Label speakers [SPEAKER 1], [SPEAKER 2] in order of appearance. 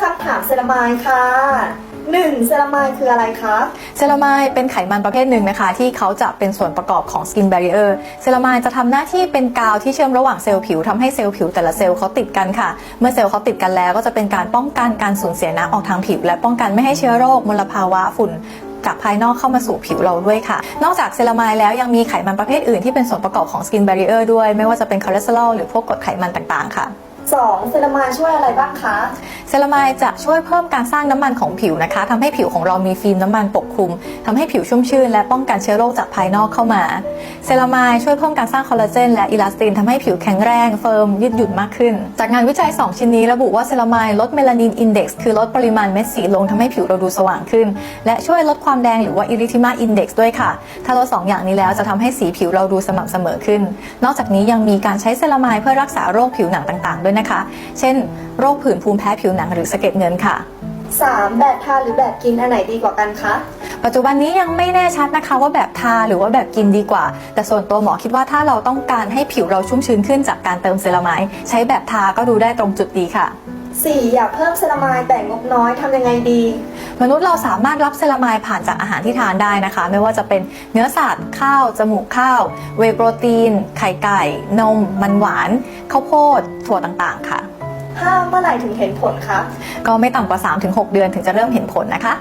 [SPEAKER 1] คำถามเซรามายค่ะ 1. เซรามายคืออะไรคะ
[SPEAKER 2] เซรามายเป็นไขมันประเภทหนึ่งนะคะ ที่เขาจะเป็นส่วนประกอบของสกิน b บร i เออร์เซรามายจะทำหน้าที่เป็นกาวที่เชื่อมระหว่างเซลล์ผิวทำให้เซลล์ผิวแต่ละเซลล์เขาติดกันค่ะ เมื่อเซลล์เขาติดกันแล้วก็จะเป็นการป้องกันการสูญเสียน้ำออกทางผิว และป้องกันไม่ให้เชื้อโรคมลภาวะฝุ่นจากภายนอกเข้ามาสู่ผิวเราด้วยค่ะ นอกจากเซรามายแล้วยังมีไขมันประเภทอื่นที่เป็นส่วนประกอบของสกิน b บร i เออร์ด้วย ไม่ว่าจะเป็นคอเลสเตอรอลหรือพวกกรดไขมันต่างๆ ค่ะ
[SPEAKER 1] 2. เซรามายช่วยอะไรบ้างคะ
[SPEAKER 2] เซรามายจะช่วยเพิ่มการสร้างน้ำมันของผิวนะคะทำให้ผิวของเรามีฟิล์มน้ำมันปกคลุมทำให้ผิวชุ่มชื่นและป้องกันเชื้อโรคจากภายนอกเข้ามา เซรามายช่วยเพิ่มการสร้างคอลลาเจนและอิลาสตินทำให้ผิวแข็งแรงเฟิร์มยืดหยุ่นมากขึ้น จากงานวิจัย 2 ชิ้นนี้ระบุว่าเซรามายลดเมลานินอินเด็กซ์คือลดปริมาณเม็ดสีลงทำให้ผิวเราดูสว่างขึ้น และช่วยลดความแดงหรือว่าอิริทิมาอินเด็กซ์ด้วยค่ะ ถ้าลดสองอย่างนี้แล้วจะทำให้สีผิวเราดูสม่ำเสมอขึ้น นอกจากนี้ยังมีการใช้เซรามายเพื่อรักษาโรคผิวหนังต่างๆด้วยนะคะเช่น โรคผื่นภูมิแพ้ผิวหนังหรือสะเก็ดเงินค่ะ
[SPEAKER 1] 3. แบบทาหรือแบบกินอันไหนดีกว่ากันคะ
[SPEAKER 2] ปัจจุบันนี้ยังไม่แน่ชัดนะคะว่าแบบทาหรือว่าแบบกินดีกว่า แต่ส่วนตัวหมอคิดว่าถ้าเราต้องการให้ผิวเราชุ่มชื้นขึ้นจากการเติมเซรามายใช้แบบทาก็ดูได้ตรงจุดดีค่ะ
[SPEAKER 1] 4. อยากเพิ่มเซรามายแต่งบน้อยทำยังไงดี
[SPEAKER 2] มนุษย์เราสามารถรับเซรามายผ่านจากอาหารที่ทานได้นะคะ ไม่ว่าจะเป็นเนื้อสัตว์ข้าว จมูกข้าว เวย์โปรตีน ไข่ไก่ นม มันหวานข้าวโพดถั่วต่างๆ ค่ะ
[SPEAKER 1] 5. เมื่อไหร่ถึงเห็นผลคะ
[SPEAKER 2] ก็ไม่ต่ำกว่า 3-6 เดือนถึงจะเริ่มเห็นผลนะคะ